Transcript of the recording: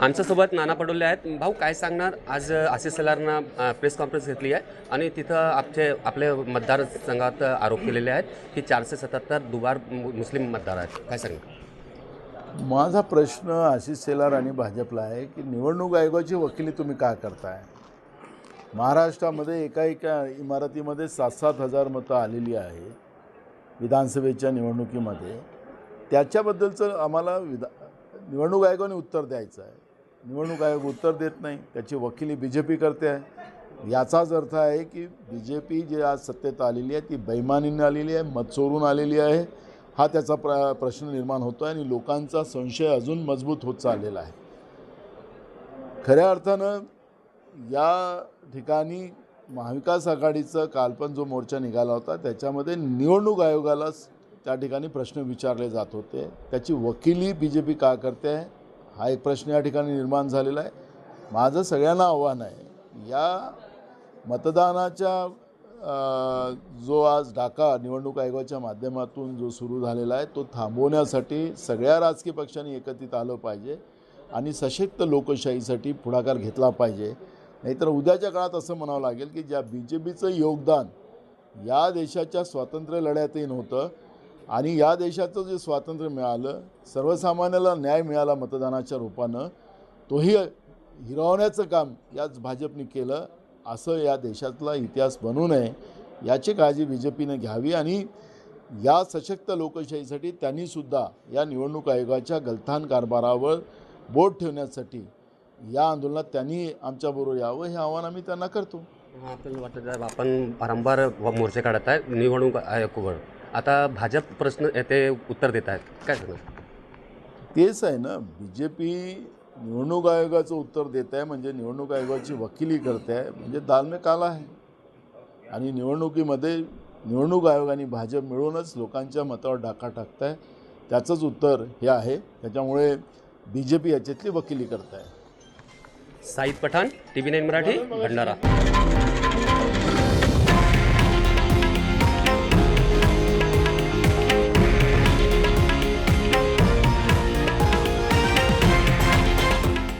आमच्यासोबत नाना पडोले आहेत. भाऊ काय सांगणार? आज आशिष सेलारनं प्रेस कॉन्फरन्स घेतली आहे आणि तिथं आपले आपले मतदारसंघात आरोप केलेले आहेत की चारशे सत्याहत्तर दुबार मुस्लिम मतदार आहेत. काय सांगणार? माझा प्रश्न आशिष सेलार आणि भाजपला आहे की निवडणूक आयोगाची वकिली तुम्ही का करताय? महाराष्ट्रामध्ये एका एका इमारतीमध्ये सात सात हजार मतं आलेली आहे विधानसभेच्या निवडणुकीमध्ये. त्याच्याबद्दलचं आम्हाला विधा निवडणूक आयोगाने उत्तर द्यायचं आहे. निवडणूक आयोग उत्तर देत नाही त्याची वकिली बी जे पी करते आहे. याचाच अर्थ आहे की बी जे पी जी आज सत्तेत आलेली आहे ती बैमानीने आलेली आहे मत चोरून आलेली आहे. हा त्याचा प्र प्रश्न निर्माण होतो आहे आणि लोकांचा संशय अजून मजबूत होत चाललेला आहे. खऱ्या अर्थानं या ठिकाणी महाविकास आघाडीचा कालपण जो मोर्चा निघाला होता त्याच्यामध्ये निवडणूक आयोगालाच त्या ठिकाणी प्रश्न विचारले जात होते. त्याची वकिली बी जे पी का करते आहे? हा एक प्रश्न या ठिकाणी निर्माण झालेला आहे. माझं सगळ्यांना आव्हान आहे या मतदानाच्या जो आज डाका निवडणूक आयोगाच्या माध्यमातून जो सुरू झालेला आहे तो थांबवण्यासाठी सगळ्या राजकीय पक्षांनी एकत्रित आलं पाहिजे आणि सशक्त लोकशाहीसाठी पुढाकार घेतला पाहिजे. नाहीतर उद्याच्या काळात असं म्हणावं लागेल की ज्या बी जे पीचं योगदान या देशाच्या स्वातंत्र्य लढ्यातही नव्हतं आणि या देशाचं जे स्वातंत्र्य मिळालं सर्वसामान्याला न्याय मिळाला मतदानाच्या रूपानं तोही हिरावण्याचं काम याच भाजपने केलं असं या देशातला इतिहास बनू नये याची काळजी बी जे पीनं घ्यावी आणि या सशक्त लोकशाहीसाठी त्यांनीसुद्धा या निवडणूक आयोगाच्या गलथान कारभारावर बोट ठेवण्यासाठी या आंदोलनात त्यांनी आमच्याबरोबर यावं हे आव्हान आम्ही त्यांना करतो. आपण वाटत आपण वारंवार मोर्चे काढत आहे निवडणूक आयोगावर. आता भाजप प्रश्न ते उत्तर देत आहेत. काय सांगणार? तेच आहे ना बी जे पी निवडणूक आयोगाचं उत्तर देत आहे म्हणजे निवडणूक आयोगाची वकिली करते आहे म्हणजे दालमे काला आहे. आणि निवडणुकीमध्ये निवडणूक आयोग आणि भाजप मिळूनच लोकांच्या मतावर डाका टाकत आहे त्याचंच उत्तर हे आहे. त्याच्यामुळे बी जे पी याच्यातली वकिली करत आहे Saeed Pathan T V nine Marathi Bhandara.